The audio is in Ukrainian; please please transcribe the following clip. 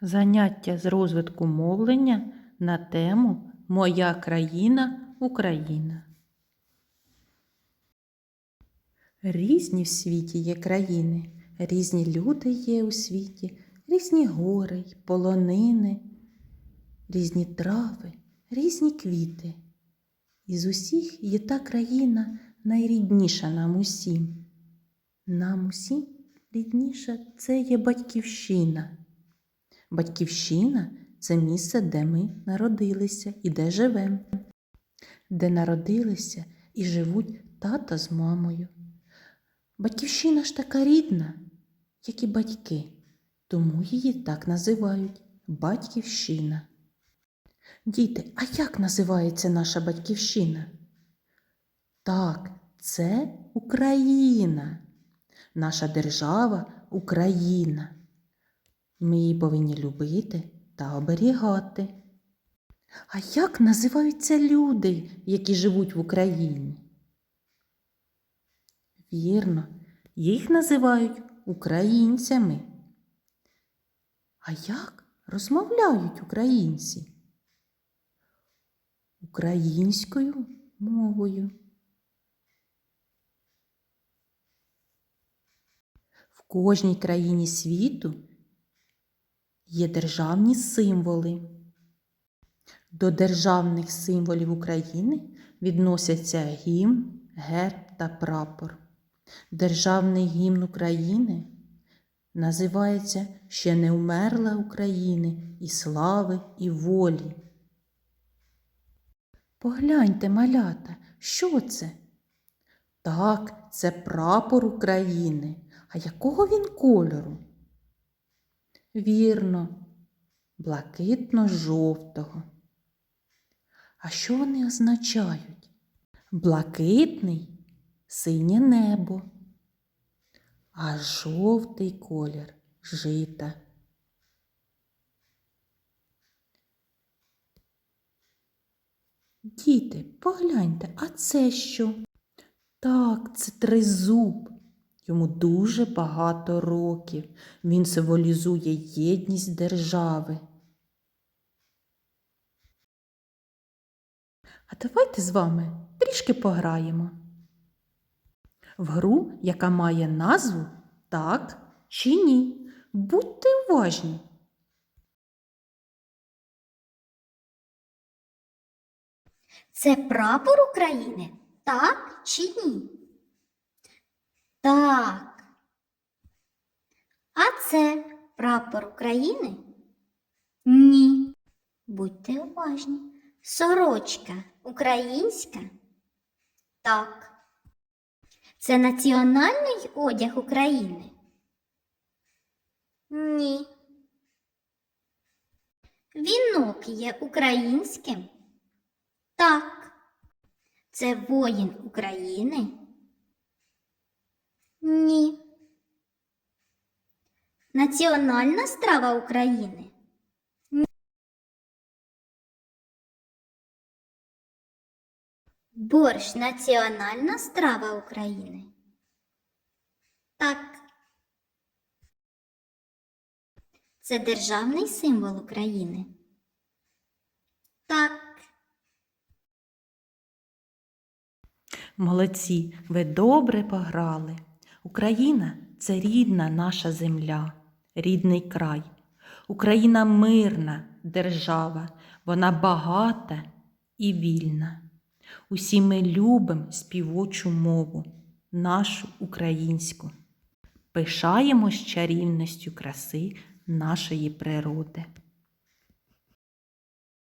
Заняття з розвитку мовлення на тему Моя країна Україна. Різні в світі є країни, різні люди є у світі, різні гори й полонини, різні трави, різні квіти. Із усіх є та країна найрідніша нам усім. Нам усім рідніша це є батьківщина. Батьківщина це місце, де ми народилися і де живемо, де народилися і живуть тата з мамою. Батьківщина ж така рідна, як і батьки, тому її так називають батьківщина. Діти, а як називається наша батьківщина? Так, це Україна, наша держава Україна. Ми її повинні любити та оберігати. А як називаються люди, які живуть в Україні? Вірно, їх називають українцями. А як розмовляють українці? Українською мовою. В кожній країні світу є державні символи. До державних символів України відносяться гімн, герб та прапор. Державний гімн України називається Ще не вмерла України і слави, і волі. Погляньте, малята, що це? Так, це прапор України. А якого він кольору? Вірно, блакитно-жовтого. А що вони означають? Блакитний синє небо, а жовтий колір жита. Діти, погляньте, а це що? Так, це тризуб. Йому дуже багато років. Він символізує єдність держави. А давайте з вами трішки пограємо. В гру, яка має назву так чи ні. Будьте уважні. Це прапор України? Так чи ні? Так. А це прапор України? Ні. Будьте уважні. Сорочка українська? Так. Це національний одяг України? Ні. Вінок є українським? Так. Це воїн України? Ні. Національна страва України? Ні. Борщ національна страва України? Так. Це державний символ України? Так. Молодці, ви добре пограли. Україна це рідна наша земля, рідний край. Україна мирна держава, вона багата і вільна. Усі ми любимо співочу мову, нашу українську. Пишаємось чарівністю краси нашої природи.